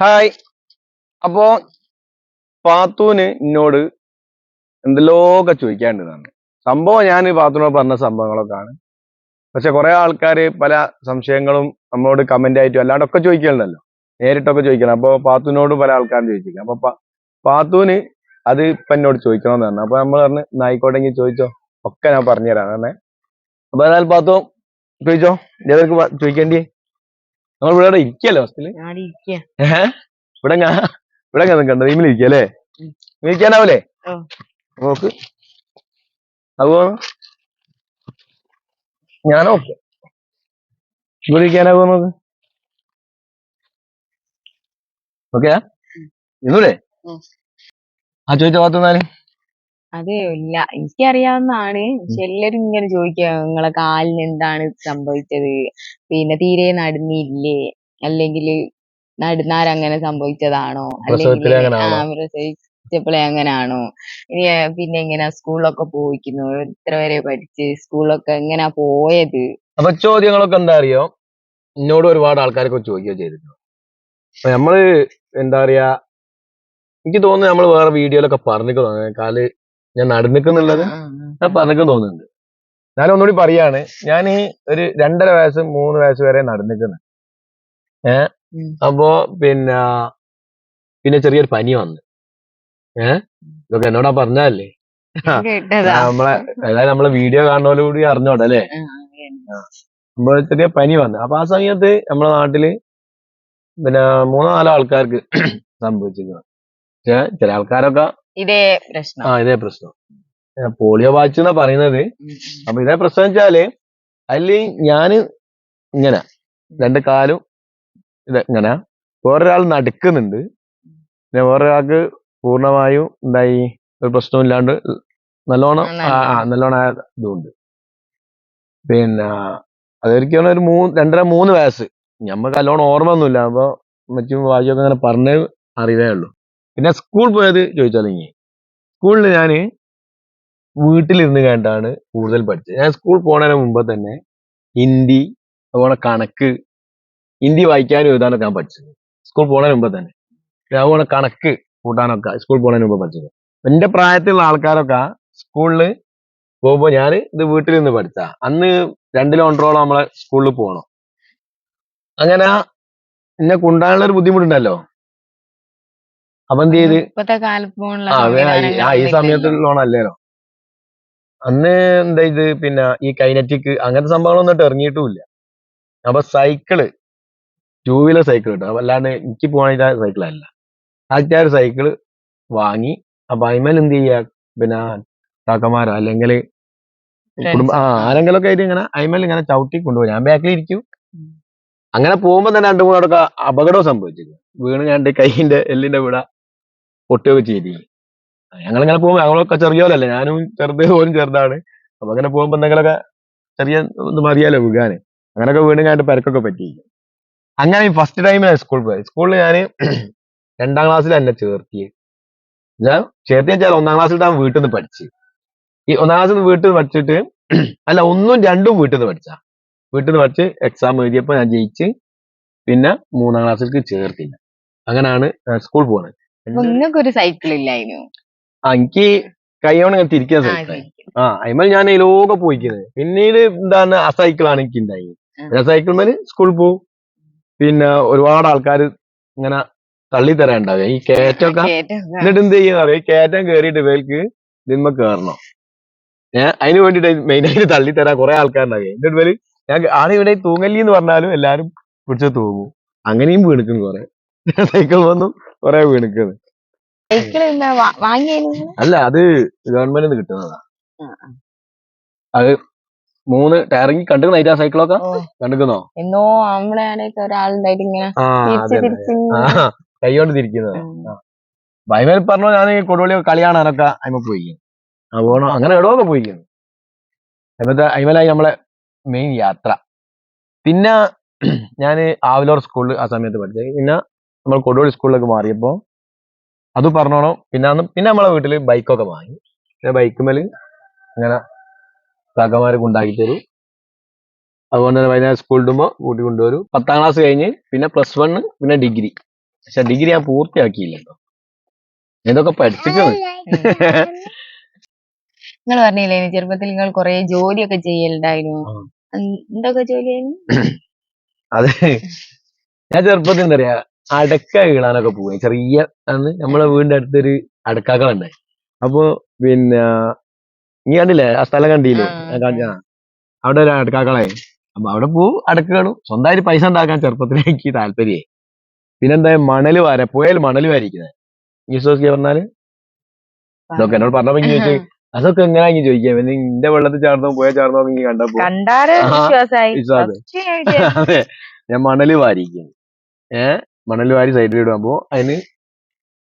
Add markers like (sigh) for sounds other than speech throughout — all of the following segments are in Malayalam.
ഹായ്. അപ്പോ പാത്തൂന് എന്നോട് എന്തെല്ലോക്കെ ചോദിക്കാണ്ടെന്നാണ് സംഭവം ഞാൻ പാത്തൂനോട് പറഞ്ഞ സംഭവങ്ങളൊക്കെ ആണ് പക്ഷെ കുറെ ആൾക്കാര് പല സംശയങ്ങളും നമ്മളോട് കമന്റ് ആയിട്ടും അല്ലാണ്ടൊക്കെ ചോദിക്കലുണ്ടല്ലോ. നേരിട്ടൊക്കെ ചോദിക്കണം. അപ്പൊ പാത്തൂനോട് പല ആൾക്കാരും ചോദിച്ചിരിക്കും. അപ്പൊ പാത്തുവിന് അത് ഇപ്പൊ എന്നോട് ചോദിക്കണമെന്ന് പറഞ്ഞു. അപ്പൊ നമ്മൾ പറഞ്ഞു നായിക്കോട്ടെങ്കിൽ ചോദിച്ചോ. ഒക്കെ ഞാൻ പറഞ്ഞുതരാം. അപ്പൊ എന്നാൽ പാത്തു ചോദിച്ചോ. ഏതൊക്കെ ചോദിക്കേണ്ടി നമ്മൾ ഇവിടെ ഇരിക്കല്ലോ ഹോസ്റ്റലിൽ. ഏഹ്? ഇവിടെ ഇവിടെ നിൽക്കണ്ട റീമിൽ ഇരിക്കല്ലേ. ഇരിക്കാനാവൂലേ? നോക്ക്. അപ്പോ ഞാൻ ഓക്കെ ഇവിടെ ഇരിക്കാനാവോ നോക്ക് ഓക്കെ ഇന്നൂലേ? ആ ചോദിച്ച ഭാഗത്തുനിന്നാൽ അത് ഇല്ല. എനിക്കറിയാവുന്നതാണ്. പക്ഷെ എല്ലാരും ഇങ്ങനെ ചോദിക്കുക നിങ്ങളെ കാലിന് എന്താണ് സംഭവിച്ചത്? പിന്നെ തീരെ നടന്നില്ലേ അല്ലെങ്കിൽ നടന്നാരങ്ങനെ സംഭവിച്ചതാണോ? പ്രസവത്തിലെ അങ്ങനാണോ? പ്രസവിച്ചപ്പോഴേ അങ്ങനാണോ? ഇനി പിന്നെ എങ്ങനെയാ സ്കൂളിലൊക്കെ പോയിക്കുന്നു? എത്ര വരെ പഠിച്ച്? സ്കൂളിലൊക്കെ എങ്ങനെയാ പോയത്? അപ്പൊ ചോദ്യങ്ങളൊക്കെ എന്താ അറിയോ? എന്നോട് ഒരുപാട് ആൾക്കാരൊക്കെ ചോദിക്കുക ചെയ്തിരുന്നു. അപ്പൊ നമ്മൾ എന്താ പറയാ എനിക്ക് തോന്നുന്നു നമ്മൾ വേറെ വീഡിയോയിലൊക്കെ പറഞ്ഞിരിക്കുന്നു. കാൽ ഞാൻ നടന്നിക്കുന്നുള്ളത്? ആ, അതൊക്കെ ഞാൻ പറഞ്ഞിക്കും തോന്നുന്നുണ്ട്. ഞാൻ ഒന്നുകൂടി പറയാണ് ഞാൻ ഈ ഒരു രണ്ടര വയസ്സ് മൂന്ന് വയസ്സ് വരെ നടന്നിക്കുന്നു. ഏ? അപ്പോ പിന്നെ പിന്നെ ചെറിയൊരു പനി വന്ന്. ഏ? ഇതൊക്കെ എന്നോടാ പറഞ്ഞല്ലേ നമ്മളെ അതായത് നമ്മളെ വീഡിയോ കാണുന്നവരും കൂടി അറിഞ്ഞോട്ടെ അല്ലേ? അപ്പൊ ചെറിയ പനി വന്നു. അപ്പൊ ആ സമയത്ത് നമ്മളെ നാട്ടിൽ പിന്നെ മൂന്നോ നാലോ ആൾക്കാർക്ക് (clears throat) സംഭവിച്ചിരിക്കുന്നു പക്ഷെ ചില ആൾക്കാരൊക്കെ ഇതേ പ്രശ്നം. ആ ഇതേ പ്രശ്നം. പോളിയോ വാച്ച് എന്നാ പറയുന്നത്. അപ്പൊ ഇതേ പ്രശ്നം വെച്ചാൽ അതിൽ ഞാൻ ഇങ്ങനെ രണ്ട് കാലും ഇത് ഇങ്ങനെ വേറൊരാൾ നടക്കുന്നുണ്ട്. പിന്നെ വേറൊരാൾക്ക് പൂർണമായും എന്തായി? ഒരു പ്രശ്നവും ഇല്ലാണ്ട് നല്ലോണം ആ, നല്ലോണം ആ ഇതുണ്ട്. പിന്നെ അതൊരിക്കലും ഒരു മൂന്ന് രണ്ടര മൂന്ന് വയസ്സ്. ഞമ്മക്ക് നല്ലോണം ഓർമ്മ ഒന്നുമില്ല അപ്പൊ മറ്റും വായിച്ചൊക്കെ അങ്ങനെ പറഞ്ഞേ അറിയേ ഉള്ളൂ. പിന്നെ സ്കൂൾ പോയത് ചോദിച്ചാൽ ഇനി. സ്കൂളിൽ ഞാൻ വീട്ടിലിരുന്ന് കണ്ടാണ് കൂടുതൽ പഠിച്ചത്. ഞാൻ സ്കൂൾ പോണതിന് മുമ്പ് തന്നെ ഹിന്ദി അതുപോലെ കണക്ക് ഹിന്ദി വായിക്കാനും എഴുതാനൊക്കെ ഞാൻ പഠിച്ചത്. സ്കൂൾ പോണതിന് മുമ്പ് തന്നെ. അതുപോലെ കണക്ക് കൂട്ടാനൊക്കെ സ്കൂൾ പോണതിന് മുമ്പ് പഠിച്ചത്. എന്റെ പ്രായത്തിലുള്ള ആൾക്കാരൊക്കെ സ്കൂളിൽ പോകുമ്പോൾ ഞാൻ ഇത് വീട്ടിൽ നിന്ന് പഠിച്ച. അന്ന് രണ്ടിലോ കിലോമീറ്ററോളം നമ്മളെ സ്കൂളിൽ പോകണം അങ്ങനെ എന്നെ കൊണ്ടാനുള്ള ഒരു ബുദ്ധിമുട്ടുണ്ടല്ലോ. അപ്പൊ എന്ത് ചെയ്ത്? ആ ഈ- ലോൺ ലോണല്ലേനോ അന്ന് എന്താ ഇത്? പിന്നെ ഈ കൈനറ്റിക് അങ്ങനത്തെ സംഭവങ്ങളൊന്നും ഇട്ട് ഇറങ്ങിയിട്ടുമില്ല. അപ്പൊ സൈക്കിൾ ടൂ വീലർ സൈക്കിൾ കിട്ടും അല്ലാണ്ട് എനിക്ക് പോകാൻ സൈക്കിൾ അല്ല. ആദ്യത്തെ ഒരു സൈക്കിൾ വാങ്ങി അപ്പൊ അതിമേൽ എന്ത് ചെയ്യാ? പിന്നെ കാക്കമാരോ അല്ലെങ്കിൽ കുടുംബ ആ ആരെങ്കിലും ഒക്കെ ആയിട്ട് ഇങ്ങനെ അതിമേൽ ഇങ്ങനെ ചവിട്ടി കൊണ്ടുപോയി ഞാൻ ബാക്കിൽ ഇരിക്കും അങ്ങനെ പോകുമ്പോ തന്നെ രണ്ടു മൂന്നോടൊക്കെ അപകടവും സംഭവിച്ചിരുന്നു വീണ് ഞാൻ കൈയിന്റെ എല്ലിന്റെ വിട പൊട്ടുകയൊക്കെ ചെയ്തിരുന്നു ഞങ്ങളിങ്ങനെ പോകുമ്പോൾ ഞങ്ങളൊക്കെ ചെറിയോലല്ലേ ഞാനും ചെറുത് പോലും ചെറുതാണ്. അപ്പൊ അങ്ങനെ പോകുമ്പോൾ എന്തെങ്കിലുമൊക്കെ ചെറിയ ഒന്നും അറിയാലോ വീഴാന് അങ്ങനെയൊക്കെ വീണ്ടും ഞാൻ പരക്കൊക്കെ പറ്റി. അങ്ങനെ ഫസ്റ്റ് ടൈം ഞാൻ സ്കൂളിൽ പോയി. സ്കൂളിൽ (clears throat) ഞാൻ രണ്ടാം ക്ലാസ്സിൽ എന്നെ ചേർത്തി ഞാൻ ചേർത്തി വെച്ചാൽ ഒന്നാം ക്ലാസ്സിൽ താൻ വീട്ടിൽ നിന്ന് പഠിച്ച്. ഈ ഒന്നാം ക്ലാസ്സിൽ നിന്ന് വീട്ടിൽ നിന്ന് പഠിച്ചിട്ട് (clears throat) അല്ല ഒന്നും രണ്ടും വീട്ടിൽ നിന്ന് പഠിച്ചാ. വീട്ടിൽ നിന്ന് പഠിച്ച് എക്സാം എഴുതിയപ്പോൾ ഞാൻ ജയിച്ച് പിന്നെ മൂന്നാം ക്ലാസ്സിലേക്ക് ചേർത്തില്ല അങ്ങനെയാണ് സ്കൂൾ പോകുന്നത് ഒരു സൈക്കിൾ ഇല്ലായിരുന്നു. ആ എനിക്ക് കൈയോണ്ട് ഞാൻ തിരിക്കാൻ സൈക്കിൾ. ആ അതിമേൽ ഞാൻ ലോകം പോയിക്കുന്നത് പിന്നീട് എന്താണ് ആ സൈക്കിളാണ് എനിക്ക് ഉണ്ടായി ആ. സൈക്കിൾ മേൽ സ്കൂളിൽ പോവും. പിന്നെ ഒരുപാട് ആൾക്കാർ ഇങ്ങനെ തള്ളി തരാണ്ടാവുക ഈ കയറ്റമൊക്കെ? എന്നിട്ട് എന്ത് ചെയ്യുന്ന അറിയാം? ഈ കയറ്റം കയറിയിട്ട് ഇവർക്ക് ഇതിന്മ കയറണം ഏഹ് അതിന് വേണ്ടിട്ട് മെയിൻ ആയിട്ട് തള്ളി തരാൻ കുറെ ആൾക്കാരുണ്ടാവുക എന്നിട്ട് ഇവർ ഞാൻ ആണ് ഇവിടെ തൂങ്ങല്ലി എന്ന് പറഞ്ഞാലും എല്ലാരും പിടിച്ച് തൂങ്ങും. അങ്ങനെയും വീണിക്കുന്നു കുറെ. സൈക്കിൾ (laughs) വന്നും. കുറെ വീണിക്കുന്നു സൈക്കിൾ അല്ല അത് ഗവൺമെന്റിൽ നിന്ന് കിട്ടുന്നതാ അത്. മൂന്ന് ടയറിങ് കണ്ടു നൈറ്റ് ആ സൈക്കിളൊക്കെ? കണ്ടുക്കുന്നോ എന്നോ നമ്മളെ ആടൊക്കെ ഒരാളുണ്ടായിട്ട് ഇങ്ങനെ ആ തിരിച്ച് അതെ തിരിച്ച് ആ കൈ കൊണ്ട് തിരിക്കുന്നത് ഭയമേൽ പറഞ്ഞോ ഞാൻ കൊടുവള്ളി കളി കാണാനൊക്കെ അതിമ പോയി ആ പോണോ? അങ്ങനെ എവിടെയൊക്കെ പോയിരിക്കുന്നു എന്നിട്ട് അയിമലായി നമ്മളെ മെയിൻ യാത്ര. പിന്നെ ഞാൻ ആവലോർ സ്കൂളിൽ ആ സമയത്ത് പഠിച്ചത്. പിന്നെ നമ്മൾ കൊടുവള്ളി സ്കൂളിലേക്ക് മാറിയപ്പോൾ അത് പറഞ്ഞോണം. പിന്നെ അന്ന് പിന്നെ നമ്മളെ വീട്ടിൽ ബൈക്കൊക്കെ വാങ്ങി. പിന്നെ ബൈക്കുമേൽ ഇങ്ങനെ കാക്കമാരൊക്കെ ഉണ്ടാക്കി തരും. അതുകൊണ്ട് തന്നെ വൈകുന്നേരം സ്കൂൾ ഇടുമ്പോൾ കൂട്ടി കൊണ്ടുവരും. പത്താം ക്ലാസ് കഴിഞ്ഞ് പിന്നെ പ്ലസ് വൺ പിന്നെ ഡിഗ്രി പക്ഷെ ഡിഗ്രി ഞാൻ പൂർത്തിയാക്കിയില്ല കേട്ടോ ഇതൊക്കെ പഠിച്ചിട്ടുണ്ട്. നിങ്ങൾ പറഞ്ഞില്ലേ ചെറുപ്പത്തിൽ നിങ്ങൾ കൊറേ ജോലിയൊക്കെ ചെയ്യലുണ്ടായിരുന്നു. എന്തൊക്കെ ജോലിയായിരുന്നു അതെ. ഞാൻ ചെറുപ്പത്തിൽ എന്താ പറയാ അടക്ക വീണാനൊക്കെ പോയി. ചെറിയ അന്ന് നമ്മളെ വീടിന്റെ അടുത്തൊരു അടക്കാക്കളുണ്ടായി അപ്പൊ പിന്നെ നീ കണ്ടില്ലേ? ആ സ്ഥലം കണ്ടില്ലേ? അവിടെ ഒരു അടക്കാക്കളായി അപ്പൊ അവിടെ പോവും അടക്കാളും സ്വന്തമായിട്ട് പൈസ ഉണ്ടാക്കാൻ ചെറുപ്പത്തിലേക്ക് എനിക്ക് താല്പര്യമായി പിന്നെന്താ മണൽ വാര പുഴയിൽ മണൽ വാരിക്കുന്നത് ഈസോസ് പറഞ്ഞാൽ? ഇതൊക്കെ എന്നോട് പറഞ്ഞപ്പോ ഇങ്ങനെ ചോദിച്ചു അതൊക്കെ എങ്ങനെയാ ഇങ്ങനെ ചോദിക്കാം പിന്നെ നിന്റെ വെള്ളത്തിൽ ചാർന്നോ പുഴ ചാർന്നോ ഇങ്ങനെ കണ്ടപ്പോ ഞാൻ മണൽ വാരിക്കുന്നു. ഏ? മണൽ വാരി സൈഡിൽ ഇടുമ്പോ അതിന്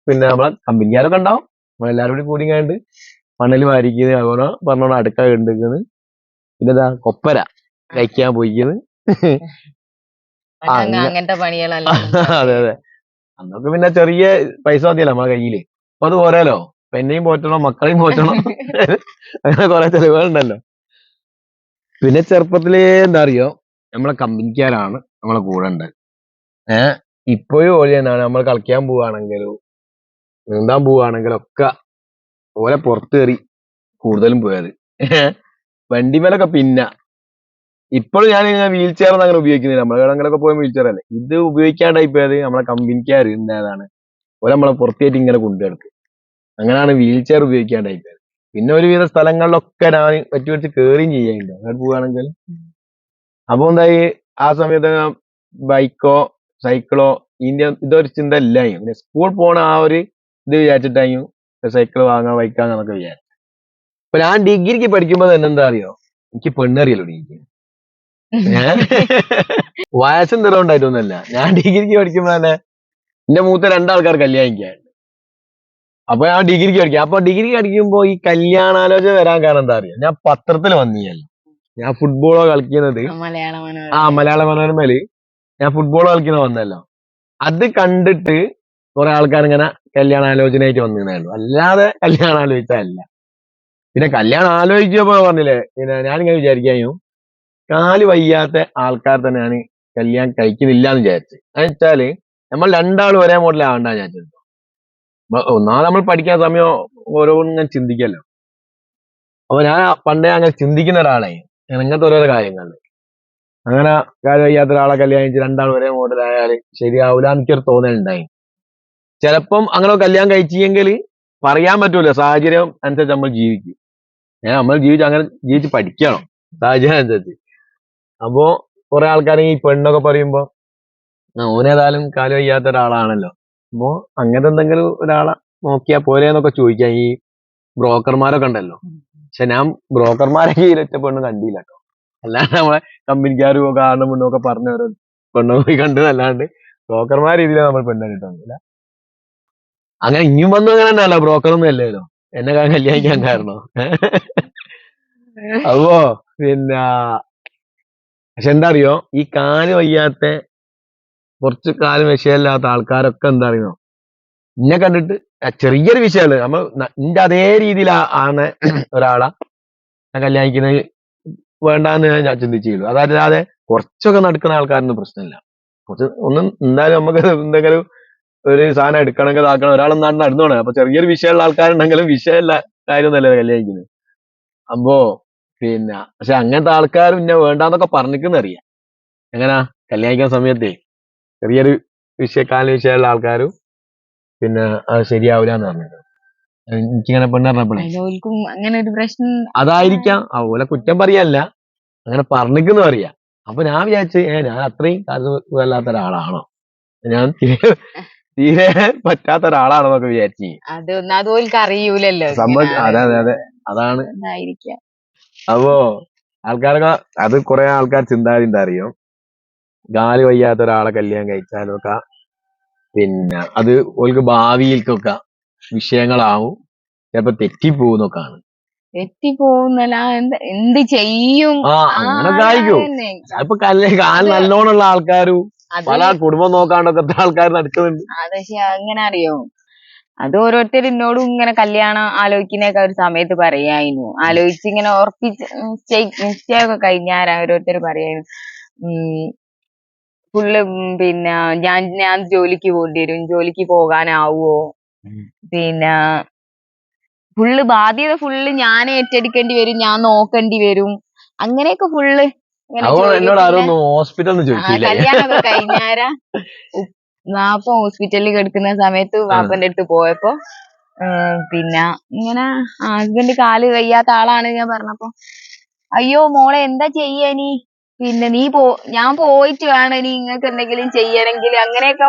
പിന്നെ നമ്മളെ കമ്പനിക്കാരൊക്കെ ഉണ്ടാവും. നമ്മളെല്ലാവരും കൂടി കൂടി കണ്ട് മണൽ വാരിക്കുന്നത് അതുപോലെ പറഞ്ഞോണ്ട് അടുക്ക കണ്ടിരിക്കുന്നത് പിന്നെ ഇതാ കൊപ്പര കഴിക്കാൻ പോയിക്കുന്നത് അങ്ങ് അങ്ങ- അങ്ങനത്തെ പണികളല്ല (laughs) അതെ അതെ. അന്നൊക്കെ പിന്നെ ചെറിയ പൈസ മതിയല്ലോ നമ്മളെ കയ്യിൽ. അപ്പൊ അത് പോരാലോ? പെന്നെയും പോറ്റണം മക്കളെയും പോറ്റണം. അങ്ങനെ കുറെ ചെലവുകളുണ്ടല്ലോ പിന്നെ ചെറുപ്പത്തിലേ എന്താ അറിയോ? നമ്മളെ കമ്പനിക്കാരാണ് നമ്മളെ കൂടെ ഉണ്ട് ഏഹ് ഇപ്പോഴും ഓൽ തന്നെയാണ് നമ്മൾ കളിക്കാൻ പോവുകയാണെങ്കിലും നീന്താൻ പോവുകയാണെങ്കിലും ഒക്കെ ഓലെ പുറത്ത് കയറി കൂടുതലും പോയത്. വണ്ടിമേലൊക്കെ പിന്നെ. ഇപ്പോഴും ഞാൻ ഇങ്ങനെ വീൽ ചെയർ ഒന്നും അങ്ങനെ ഉപയോഗിക്കുന്നില്ല. നമ്മളെ അങ്ങനെയൊക്കെ പോയ വീൽ ചെയർ അല്ലേ? ഇത് ഉപയോഗിക്കാണ്ടായി പോയത് നമ്മളെ കമ്പനിക്കാർ ഇന്നതാണ്. ഓലെ നമ്മളെ പുറത്തേറ്റ് ഇങ്ങനെ കൊണ്ടുനടക്കും. അങ്ങനെയാണ് വീൽ ചെയർ ഉപയോഗിക്കാണ്ടായി പോയത് പിന്നെ ഒരുവിധ സ്ഥലങ്ങളിലൊക്കെ ഞാൻ പറ്റി വെച്ച് കയറിയും ചെയ്യുന്നുണ്ട് അങ്ങനെ പോവുകയാണെങ്കിൽ അപ്പൊ എന്തായി? ആ സമയത്ത് ബൈക്കോ സൈക്കിളോ ഇതിന്റെ ഇതൊരു ചിന്ത ഇല്ലായും പിന്നെ സ്കൂൾ പോണ ആ ഒരു ഇത് വിചാരിച്ചിട്ടായും സൈക്കിൾ വാങ്ങാൻ ബൈക്ക് നമുക്ക് വിചാരിച്ചു അപ്പൊ ഞാൻ ഡിഗ്രിക്ക് പഠിക്കുമ്പോ തന്നെ എന്താ അറിയോ? എനിക്ക് പെണ്ണറിയല്ലോ ഡിഗ്രി. ഞാൻ (laughs) വയസ്സും നിറവുണ്ടായിട്ടൊന്നുമല്ല ഞാൻ ഡിഗ്രിക്ക് പഠിക്കുമ്പോ തന്നെ എന്റെ മൂത്ത രണ്ടാൾക്കാർ കല്യാണിക്കാണ്. അപ്പൊ ഞാൻ ഡിഗ്രിക്ക് പഠിക്കാം. അപ്പൊ ഡിഗ്രിക്ക് പഠിക്കുമ്പോ ഈ കല്യാണാലോചന വരാൻ കാരണം എന്താ അറിയോ? ഞാൻ പത്രത്തിൽ വന്നിയല്ലോ ഞാൻ ഫുട്ബോളോ കളിക്കുന്നത് ആ മലയാള മനോരമയിൽ. ഞാൻ ഫുട്ബോൾ കളിക്കുന്ന വന്നല്ലോ അത് കണ്ടിട്ട് കുറെ ആൾക്കാർ ഇങ്ങനെ കല്യാണ ആലോചനയായിട്ട് വന്നിരുന്നു അല്ലാതെ കല്യാണം ആലോചിച്ചതല്ല പിന്നെ കല്യാണം ആലോചിച്ചപ്പോ പറഞ്ഞില്ലേ പിന്നെ ഞാനിങ്ങനെ വിചാരിക്കാനു കാൽ വയ്യാത്ത ആൾക്കാർ തന്നെയാണ് കല്യാണം കഴിക്കുന്നില്ല എന്ന് വിചാരിച്ചത് എന്ന് വെച്ചാൽ നമ്മൾ രണ്ടാളും ഒരേ മോഡൽ ആവണ്ട ഞാൻ വിചാരിച്ചു ഒന്നാമത് നമ്മൾ പഠിക്കാൻ സമയം ഓരോന്നും ചിന്തിക്കല്ലോ. അപ്പൊ ഞാൻ പണ്ടേ അങ്ങനെ ചിന്തിക്കുന്ന ഒരാളായി. ഇങ്ങനത്തെ ഓരോരോ കാര്യങ്ങളിൽ അങ്ങനെ കാര്യം വയ്യാത്ത ഒരാളെ കല്യാണം കഴിച്ച് രണ്ടാൾ ഒരേ മോഡലായാൽ ശരിയാവില്ല എനിക്കൊരു തോന്നലുണ്ടായി. ചിലപ്പം അങ്ങനെ കല്യാണം കഴിച്ചെങ്കിൽ പറയാൻ പറ്റൂല. സാഹചര്യം അനുസരിച്ച് നമ്മൾ ജീവിക്കും. ഏഹ് നമ്മൾ ജീവിച്ച് അങ്ങനെ ജീവിച്ച് പഠിക്കണം. സാഹചര്യം അനുസരിച്ച്. അപ്പോ കുറെ ആൾക്കാർ ഈ പെണ്ണൊക്കെ പറയുമ്പോ ഓനേതായാലും കാലം വയ്യാത്ത ഒരാളാണല്ലോ. അപ്പോ അങ്ങനത്തെ എന്തെങ്കിലും ഒരാളെ നോക്കിയാ പോരേന്നൊക്കെ ചോദിക്കാം. ഈ ബ്രോക്കർമാരൊക്കെ ഉണ്ടല്ലോ. പക്ഷെ ഞാൻ ബ്രോക്കർമാരെ ഒറ്റ പെണ്ണ് കണ്ടില്ല കേട്ടോ. അല്ലാണ്ട് നമ്മളെ കമ്പനിക്കാരും ഒക്കെ ആണും പെണ്ണും ഒക്കെ പറഞ്ഞവരോ പെണ്ണു പോയി കണ്ടു അല്ലാണ്ട് ബ്രോക്കർമാർ രീതിയിലാണ് നമ്മൾ പെണ്ണ് കണ്ടിട്ടൊന്നുമില്ല അങ്ങനെ ഇനിയും വന്നു അങ്ങനെ തന്നെയല്ല ബ്രോക്കർ ഒന്നും അല്ലല്ലോ. എന്നെ കല്യാണിക്കാൻ കാരണം? (laughs) അപ്പോ പിന്നെ പക്ഷെ എന്താ അറിയോ ഈ കാൽ വയ്യാത്ത കുറച്ച് കാൽ വിഷയമില്ലാത്ത ആൾക്കാരൊക്കെ എന്താ അറിയോ എന്നെ കണ്ടിട്ട് ചെറിയൊരു വിഷയമല്ല നമ്മൾ എന്റെ അതേ രീതിയിലാണ് (clears throat) ഒരാളെ. ഞാൻ കല്യാണിക്കുന്നത് വേണ്ടാന്ന് ഞാൻ ചിന്തിച്ചുള്ളൂ അതല്ലാതെ കുറച്ചൊക്കെ നടക്കുന്ന ആൾക്കാരൊന്നും പ്രശ്നമില്ല. കുറച്ച് ഒന്നും എന്തായാലും നമുക്ക് എന്തെങ്കിലും ഒരു സാധനം എടുക്കണമെങ്കിൽ ഇതാക്കണം ഒരാൾ നാട് നടന്നോണേ അപ്പൊ ചെറിയൊരു വിഷയമുള്ള ആൾക്കാരുണ്ടെങ്കിലും വിഷയമില്ല. കാര്യമൊന്നുമല്ല കല്യാണിക്കുന്നത്. അപ്പോ പിന്നെ പക്ഷെ അങ്ങനത്തെ ആൾക്കാർ പിന്നെ വേണ്ടാന്നൊക്കെ പറഞ്ഞിക്കുന്ന അറിയാം. എങ്ങനാ? കല്യാണിക്കുന്ന സമയത്തെ ചെറിയൊരു വിഷയക്കാല വിഷയമുള്ള ആൾക്കാരും പിന്നെ അത് ശരിയാവില്ല എന്ന് പറഞ്ഞിട്ട് എനിക്കിങ്ങനെ പെണ്ണ്. പറഞ്ഞപ്പോഴേ ഓൽക്കും അങ്ങനെ ഒരു പ്രശ്നം അതായിരിക്കാം. അതുപോലെ കുറ്റം പറയല്ല. അങ്ങനെ പറഞ്ഞിക്കുന്നു അറിയാം അപ്പൊ ഞാൻ വിചാരിച്ചു ഏ ഞാൻ അത്രയും കാലല്ലാത്ത ഒരാളാണോ? ഞാൻ തീരെ തീരെ പറ്റാത്ത ഒരാളാണോ എന്നൊക്കെ വിചാരിച്ചു. അത് ഒന്നാമത് ഓൽക്ക് അറിയൂലല്ലോ. അതെ അതെ അതെ. അതാണ്. അപ്പോ ആൾക്കാരൊക്കെ അത് കുറെ ആൾക്കാർ ചിന്താഗതി എന്താ അറിയോ കാൽ വയ്യാത്ത ഒരാളെ കല്യാണം കഴിച്ചാലൊക്കെ പിന്നെ അത് ഓൽക്ക് ഭാവിയിൽക്കൊക്കെ വിഷയങ്ങളാവും. ചിലപ്പോ തെറ്റിപ്പോകുന്നൊക്കെയാണ് തെറ്റി പോകുന്നല്ല എന്ത് എന്ത് ചെയ്യും? ആ അങ്ങനൊക്കെ ആയിരിക്കും. അതന്നെ. ഇപ്പൊ കല്ല് കാൽ നല്ലോണുള്ള ആൾക്കാരും അത് പല കുടുംബം നോക്കാണ്ടൊക്കെ ആൾക്കാർ നടക്കുന്നുണ്ട്. അത് അങ്ങനെ അറിയോ അത് ഓരോരുത്തർ എന്നോടും ഇങ്ങനെ കല്യാണം ആലോചിക്കുന്നൊക്കെ ഒരു സമയത്ത് പറയായിരുന്നു. ആലോചിച്ച് ഇങ്ങനെ ഉറപ്പിച്ച് മിസ്റ്റേക്ക് ഒക്കെ കഴിഞ്ഞാൽ ഓരോരുത്തർ പറയായിരുന്നു. ഉം ഫുള്ള് പിന്നെ ഞാൻ ഞാൻ ജോലിക്ക് പോകേണ്ടി വരും. ജോലിക്ക് പോകാനാവോ. പിന്നെ ഫുള്ള് ബാധ്യത ഫുള്ള് ഞാൻ ഏറ്റെടുക്കേണ്ടി വരും ഞാൻ നോക്കേണ്ടി വരും. അങ്ങനെയൊക്കെ ഫുള്ള് ഇങ്ങനെ അവൾ. എന്നോട് ആരൊന്നും ഹോസ്പിറ്റലിൽ ചോദിച്ചില്ലേ കല്യാണമൊക്കെ കഴിഞ്ഞാര വാപ്പ ഹോസ്പിറ്റലിൽ കിടക്കുന്ന സമയത്ത് വാപ്പന്റെ അടുത്ത് പോയപ്പോ പിന്നെ ഇങ്ങനെ ഹസ്ബൻഡ് കാൽ വയ്യാത്ത ആളാണ് ഞാൻ പറഞ്ഞപ്പോ അയ്യോ മോളെ എന്താ ചെയ്യാനി പിന്നെ നീ പോ ഞാൻ പോയിട്ട് വേണം ഇനി നിങ്ങൾക്ക് എന്തെങ്കിലും ചെയ്യണമെങ്കിൽ. അങ്ങനെയൊക്കെ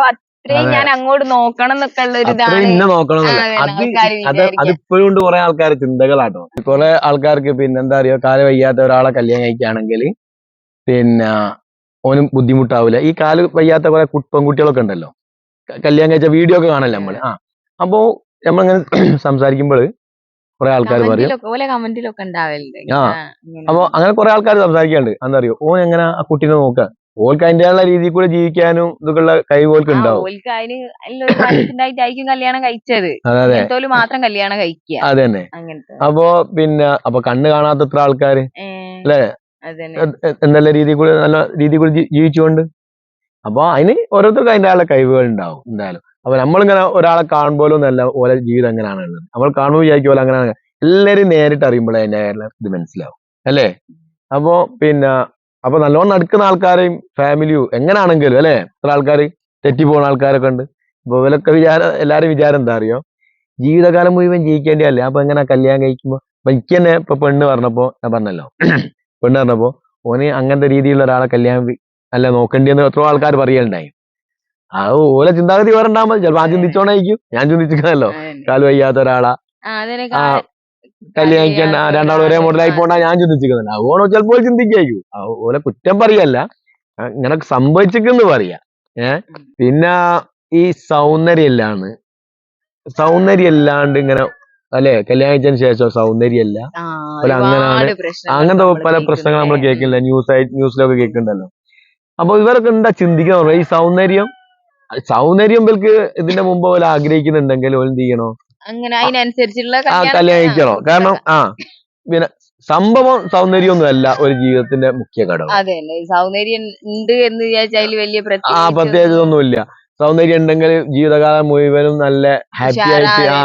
ഞാൻ അങ്ങോട്ട് നോക്കണം എന്നൊക്കെ ഉള്ള ഒരു ഇന്നെ നോക്കണം അതെ, വിചാരിക്കുക. അതിപ്പോഴും ഉണ്ട് കുറെ ആൾക്കാർ ചിന്തകളാട്ടോ. കുറെ ആൾക്കാർക്ക് പിന്നെ എന്താ അറിയോ? കാൽ വയ്യാത്ത ഒരാളെ കല്യാണം കഴിക്കുകയാണെങ്കിൽ പിന്നെ ഓനും ബുദ്ധിമുട്ടാവില്ല ഈ കാൽ വയ്യാത്ത കുറെ പെൺകുട്ടികളൊക്കെ ഉണ്ടല്ലോ. കല്യാണം കഴിച്ച വീഡിയോ ഒക്കെ കാണല്ലേ നമ്മൾ? ആ. അപ്പോ നമ്മളിങ്ങനെ (clears throat) സംസാരിക്കുമ്പോൾ കുറെ ആൾക്കാർ പറയും. ആ. അപ്പൊ അങ്ങനെ കുറെ ആൾക്കാർ സംസാരിക്കാണ്ട് എന്താ അറിയോ? ഓൻ എങ്ങനെ ആ കുട്ടീനെ നോക്കുക ഓൾക്ക് അതിന്റെയുള്ള രീതിയിൽ കൂടെ ജീവിക്കാനും ഇതൊക്കെയുള്ള കഴിവ് ഓൾക്ക് ഉണ്ടാവും. ഓൽക്ക് അതിന് എല്ലാം ഒരു മനസ്സുണ്ടായിട്ടായിരിക്കും കല്യാണം കഴിച്ചത്. അങ്ങനത്തോൽ മാത്രം കല്യാണം കഴിക്കുക അത് തന്നെ. അങ്ങനത്തെ. അപ്പോ പിന്നെ അപ്പൊ കണ്ണ് കാണാത്ത എത്ര ആൾക്കാര് അല്ലേ? അതന്നെ എ- എ- എന്തെല്ലാം രീതിയിൽ കൂടെ നല്ല രീതിയിൽ കൂടെ ജീവിച്ചുകൊണ്ട്? അപ്പൊ അതിന് ഓരോരുത്തർക്കും അതിന്റെ ആളുടെ കഴിവുകൾ ഉണ്ടാവും എന്തായാലും. അപ്പൊ നമ്മളിങ്ങനെ ഒരാളെ കാണുമ്പോലും നല്ല ഓരോ ജീവിതം അങ്ങനെയാണ് ഉള്ളത്. നമ്മൾ കാണുമ്പോൾ വിചാരിക്കും പോലെ അങ്ങനെ എല്ലാരും നേരിട്ട് അറിയുമ്പോഴേ അതിന്റെ ഇത് മനസ്സിലാവും. അല്ലേ? അപ്പോ പിന്നെ അപ്പൊ നല്ലോണം നടക്കുന്ന ആൾക്കാരെയും ഫാമിലിയും എങ്ങനെയാണെങ്കിലും അല്ലെ? ഇത്ര ആൾക്കാർ തെറ്റിപ്പോണ ആൾക്കാരൊക്കെ ഉണ്ട്. അപ്പൊ ഇവരൊക്കെ വിചാരം എല്ലാവരും വിചാരം എന്താ അറിയോ? ജീവിതകാലം മുഴുവൻ ജീവിക്കേണ്ടതല്ലേ അപ്പൊ എങ്ങനെ കല്യാണം കഴിക്കുമ്പോ? അപ്പൊ എനിക്ക് തന്നെ ഇപ്പൊ പെണ്ണ് പറഞ്ഞപ്പോ ഞാൻ പറഞ്ഞല്ലോ. (clears throat) പെണ്ണ് പറഞ്ഞപ്പോ ഓന് അങ്ങനത്തെ രീതിയിലുള്ള ഒരാളെ കല്യാണം അല്ല നോക്കേണ്ടിയെന്ന് എത്രയോ ആൾക്കാർ പറയലുണ്ടായി. ആ ഓല ചിന്താഗതി വേറെ ഉണ്ടാകുമ്പോൾ ചിലപ്പോ ആ ചിന്തിച്ചോണ്ടായിരിക്കും. ഞാൻ ചിന്തിച്ചിരിക്കണല്ലോ കാലു വയ്യാത്ത ഒരാളാ. ആ, കല്യാണിക്കാൻ രണ്ടാൾ ഒരേ മോഡലായി പോണ്ട ഞാൻ ചിന്തിച്ചിരിക്കുന്നത്. അതുകൊണ്ട് ചിലപ്പോൾ ചിന്തിക്കായിരിക്കും. അതുപോലെ ഓലെ കുറ്റം പറയല്ല. ഇങ്ങനെ സംഭവിച്ചിരിക്കുന്നു പറയാ. ഏഹ് പിന്നെ ഈ സൗന്ദര്യം സൗന്ദര്യല്ലാണ്ട് ഇങ്ങനെ അല്ലെ? കല്യാണിച്ചതിന് ശേഷം സൗന്ദര്യല്ല? അങ്ങനെയാണ്. അങ്ങനത്തെ പല പ്രശ്നങ്ങൾ നമ്മൾ. കേൾക്കില്ല ന്യൂസ് ആയി ന്യൂസിലൊക്കെ കേൾക്കുന്നുണ്ടല്ലോ. അപ്പൊ ഇവരൊക്കെ എന്താ ചിന്തിക്കാൻ ഈ സൗന്ദര്യം? സൗന്ദര്യം ഇവർക്ക് ഇതിന്റെ മുമ്പ് പോലെ ആഗ്രഹിക്കുന്നുണ്ടെങ്കിൽ ഓൽ എന്ത് ചെയ്യണോ? അങ്ങനെ അതിനനുസരിച്ചുള്ള കല്യാണം. കഴിക്കണോ. കാരണം ആ പിന്നെ സംഭവം സൗന്ദര്യമൊന്നും അല്ല ഒരു ജീവിതത്തിന്റെ മുഖ്യ ഘടകം. അതെ സൗന്ദര്യം ഉണ്ട് എന്ന് വിചാരിച്ചാൽ വലിയ ആ പ്രത്യേകിച്ച് പ്രത്യേകതയൊന്നുമില്ല സൗന്ദര്യം ഉണ്ടെങ്കിൽ ജീവിതകാലം മുഴുവനും നല്ല ഹാപ്പി ആയിട്ട് ആ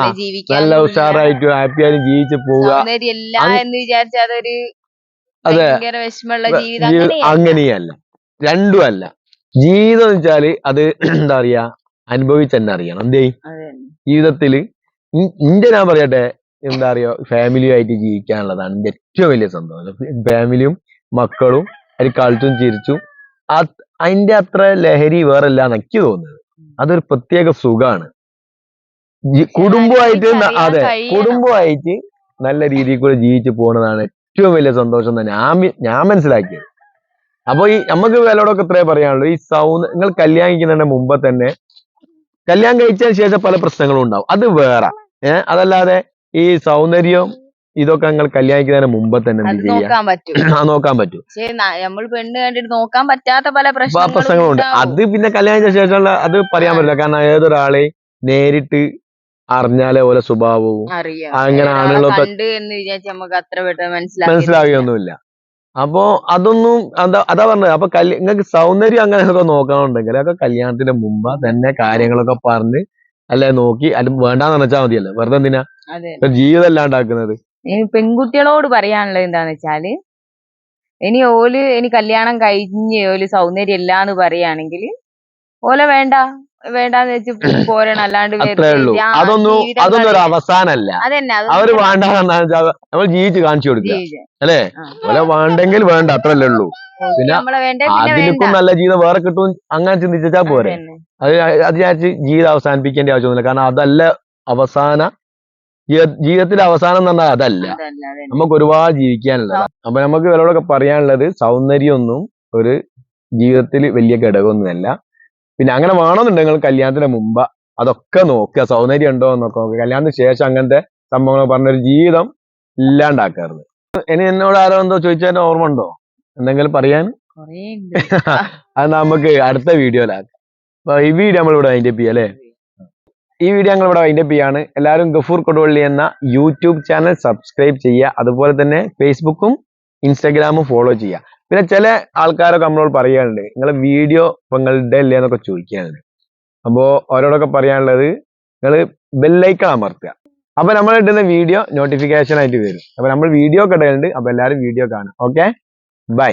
നല്ല ഉഷാറായിട്ട് ഹാപ്പി ആയിട്ട് ജീവിച്ചു പോവുക. എന്ന് വിചാരിച്ചാൽ അതൊരു അതെ. അങ്ങനെയല്ല. രണ്ടും അല്ല. ജീവിതം എന്ന് വെച്ചാൽ അത് (clears throat) എന്താ പറയാ? അനുഭവിച്ച് തന്നെ അറിയണം എന്തേ. ജീവിതത്തിൽ ഇന്റെ ഞാൻ പറയട്ടെ എന്താ പറയാ ഫാമിലിയുമായിട്ട് ജീവിക്കാനുള്ളതാണ് എന്റെ ഏറ്റവും വലിയ സന്തോഷം. ഫാമിലിയും മക്കളും അതിൽ കളിച്ചും ചിരിച്ചും അത് അതിന്റെ അത്ര ലഹരി വേറല്ല എനിക്ക് തോന്നുന്നത്. അതൊരു പ്രത്യേക സുഖാണ്. കുടുംബമായിട്ട് അതെ കുടുംബമായിട്ട് നല്ല രീതിയിൽ കൂടെ ജീവിച്ച് പോകുന്നതാണ് ഏറ്റവും വലിയ സന്തോഷം തന്നെ ഞാൻ ഞാൻ മനസ്സിലാക്കിയത്. അപ്പൊ ഈ നമുക്ക് വിലയോടൊക്കെ ഇത്രേ പറയാനുള്ളൂ. ഈ സൗന്ദ നിങ്ങൾ കല്യാണിക്കുന്നതിന് മുമ്പ് തന്നെ കല്യാണം കഴിച്ചതിന് ശേഷം പല പ്രശ്നങ്ങളും ഉണ്ടാവും. അത് വേറെ. ഏഹ് അതല്ലാതെ ഈ സൗന്ദര്യം ഇതൊക്കെ നിങ്ങൾ കല്യാണിക്കുന്നതിന് മുമ്പ് തന്നെ അത് എന്ത് ചെയ്യാ? നോക്കാൻ പറ്റും. ആ നോക്കാൻ പറ്റും. നമ്മൾ പെണ്ണ് കണ്ടിട്ട് നോക്കാൻ പറ്റാത്ത പല പ്രശ്നങ്ങളും പ്രശ്നങ്ങളുണ്ട്. അത് പിന്നെ കല്യാണം ശേഷമുള്ള അത് പറയാൻ പറ്റില്ല. കാരണം ഏതൊരാളെ നേരിട്ട് അറിഞ്ഞാലേ ഓലെ സ്വഭാവവും അറിയാം. അങ്ങനെ അപ്പോ അതൊന്നും അതാ അതാ പറഞ്ഞത്. അപ്പൊ കല്യ നിങ്ങൾക്ക് സൗന്ദര്യം അങ്ങനെയൊക്കെ നോക്കണമെന്നുണ്ടെങ്കിൽ അതൊക്കെ കല്യാണത്തിന്റെ മുമ്പ് തന്നെ കാര്യങ്ങളൊക്കെ പറഞ്ഞ് അല്ലെ നോക്കി അത് വേണ്ടാന്ന് വെച്ചാൽ മതിയല്ലോ. വെറുതെ എന്തിനാ? അതെ. ഇപ്പൊ ജീവിതം അല്ലാണ്ടാക്കുന്നത് ഇനി പെൺകുട്ടികളോട് പറയാനുള്ളത് എന്താന്ന് വെച്ചാൽ ഇനി ഓൽ ഇനി കല്യാണം കഴിഞ്ഞ് ഓൽ സൗന്ദര്യം ഇല്ലാന്ന് പറയുകയാണെങ്കിൽ ഓലെ വേണ്ട. വേണ്ടാന്ന് വെച്ച് പോരണം. അല്ലാണ്ട് അത്രേ ഉള്ളൂ. അതൊന്നും അതൊന്നും ഒരു അവസാനല്ല അതന്നെ അവർ വേണ്ട നമ്മൾ ജീവിച്ച് കാണിച്ചു കൊടുക്കുക. അല്ലേ. ഓലെ വേണ്ടെങ്കിൽ വേണ്ട അത്രല്ലേ ഉള്ളൂ. പിന്നെ അതിലേക്കും നല്ല ജീവിതം വേറെ കിട്ടും അങ്ങനെ ചിന്തിച്ചാ പോരെ. അത് അത് വിചാരിച്ച് ജീവിതം അവസാനിപ്പിക്കേണ്ട ആവശ്യമൊന്നുമില്ല. കാരണം അതല്ല അവസാന ജീവ- ജീവിതത്തിലെ അവസാനം എന്ന് പറഞ്ഞാൽ അതല്ല. നമുക്ക് ഒരുപാട് ജീവിക്കാനുള്ളത്. അപ്പൊ നമുക്ക് ഇവരോടൊക്കെ പറയാനുള്ളത് സൗന്ദര്യമൊന്നും ഒരു ജീവിതത്തിൽ വലിയ ഘടകമൊന്നുമല്ല. പിന്നെ അങ്ങനെ വേണമെന്നുണ്ടെങ്കിൽ കല്യാണത്തിന് മുമ്പ് അതൊക്കെ നോക്കുക. സൗന്ദര്യം ഉണ്ടോ എന്നൊക്കെ നോക്കുക. കല്യാണത്തിന് ശേഷം അങ്ങനത്തെ സംഭവങ്ങൾ പറഞ്ഞൊരു ജീവിതം ഇല്ലാണ്ടാക്കരുത്. ഇനി എന്നോട് ആരോ എന്തോ ചോദിച്ചതിന്റെ ഓർമ്മ ഉണ്ടോ? എന്തെങ്കിലും പറയാൻ. (laughs) അത് നമുക്ക് അടുത്ത വീഡിയോയിലാക്കാം അപ്പൊ ഈ വീഡിയോ നമ്മൾ ഇവിടെ അതിന്റെ ചെയ്യാം അല്ലേ? ഈ വീഡിയോ ഞങ്ങൾ ഇവിടെ വൈൻഡപ്പ് ചെയ്യാണ്. എല്ലാവരും ഗഫൂർ കൊടുവള്ളി എന്ന യൂട്യൂബ് ചാനൽ സബ്സ്ക്രൈബ് ചെയ്യുക. അതുപോലെ തന്നെ ഫേസ്ബുക്കും ഇൻസ്റ്റാഗ്രാമും ഫോളോ ചെയ്യുക. പിന്നെ ചില ആൾക്കാരൊക്കെ നമ്മളോട് പറയാനുണ്ട്. നിങ്ങൾ വീഡിയോ നിങ്ങളുടെ അല്ലേ? എന്നൊക്കെ ചോദിക്കാനുണ്ട്. അപ്പോ അവരോടൊക്കെ പറയാനുള്ളത് നിങ്ങൾ ബെല്ലൈക്കൺ അമർത്തുക. അപ്പൊ നമ്മൾ ഇടുന്ന വീഡിയോ നോട്ടിഫിക്കേഷൻ ആയിട്ട് വരും. അപ്പൊ നമ്മൾ വീഡിയോ ഒക്കെ ഇടുന്നുണ്ട് അപ്പൊ എല്ലാവരും വീഡിയോ കാണും. Okay bye